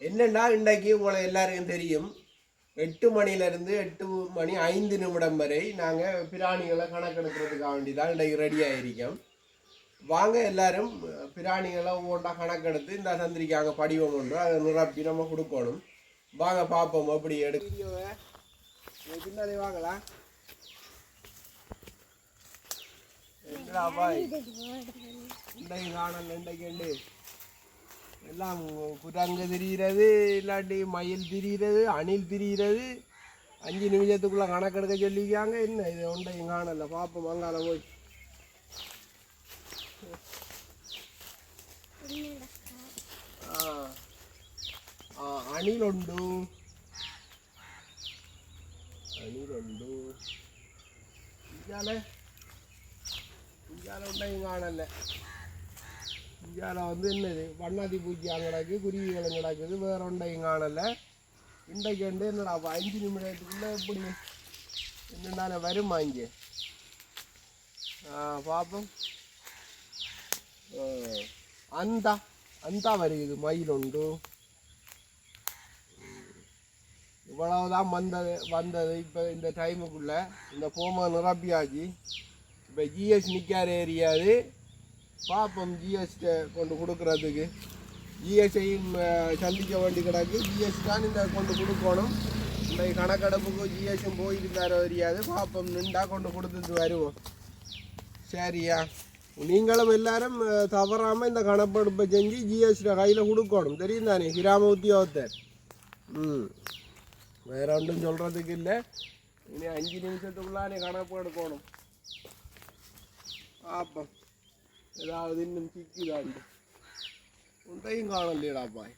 என்னன்னா இன்றைக்கு உங்களை எல்லாருக்கும் தெரியும். எட்டு மணிலேருந்து எட்டு மணி ஐந்து நிமிடம் வரை நாங்கள் பிராணிகளை கணக்கெடுக்கிறதுக்காக வேண்டி தான் இன்றைக்கு ரெடி ஆகிருக்கோம் வாங்க எல்லாரும் பிராணிகளை ஒவ்வொன்றா கணக்கெடுத்து இந்த சந்திரிக்காங்க படிவம் ஒன்று அதை நிரப்பி நம்ம கொடுக்கணும். வாங்க பார்ப்போம் எப்படி எடு வீடியோவை. பின்னாடி வாங்கலாம் இன்றைக்கு காணல இன்றைக்கு. எல்லாம் குரங்கு திரிகிறது இல்லாட்டி மயில் திரிகிறது அணில் திரிகிறது அஞ்சு நிமிஷத்துக்குள்ளே கணக்கெடுக்க சொல்லிக்காங்க என்ன இது ஒன்றையும் காணலை. பார்ப்போம் மங்காலம் போய். அணில் உண்டு. அணில் உண்டு. இங்கால இங்கால ஒன்றையும் காணலை. இந்தியாவில் வந்து என்னது? வண்ணாதி பூச்சியாங்க கிடக்குது குருவிகளும் கிடக்குது வேற ஒன்றையும் காணலை. இன்றைக்கு வந்து என்னடா அப்போ அஞ்சு நிமிடத்துக்குள்ளே எப்படி என்னென்ன வருமா இங்கே? ஆ பார்ப்போம் அந்த அந்த வருகுது மயில் உண்டு. இவ்வளவுதான் வந்தது வந்தது இப்போ இந்த டைமுக்குள்ளே இந்த போமா நிரப்பியாச்சு. இப்போ ஜிஎஸ் நிற்கார் ஏரியாது பார்ப்போம் ஜிஎஸ்ட்டை கொண்டு கொடுக்குறதுக்கு. ஜிஎஸ்ஐயும் சந்திக்க வேண்டி கிடக்கு. ஜிஎஸ்டி தான் இந்த கொண்டு கொடுக்கணும். இந்த கணக்கெடுப்புக்கு ஜிஎஸும் போயிருந்தார தெரியாது. பார்ப்போம் நின்றா கொண்டு கொடுத்துட்டு வருவோம். சரியா? நீங்களும் எல்லாரும் தவறாமல் இந்த கணக்கெடுப்பை செஞ்சு ஜிஎஸ்டி கையில் கொடுக்கணும். தெரியும் தானே கிராம உத்தியோகத்தர். ம். வேற ஒன்றும் சொல்கிறதுக்கு இல்லை. இனி அஞ்சு நிமிஷத்துக்குள்ளானே கணக்கு எடுக்கணும். பார்ப்போம் ഏതാവത് ഇന്നും കിക്കിതാണ്ട് ഉണ്ടെയും കാണല്ലേടാ അപ്പായി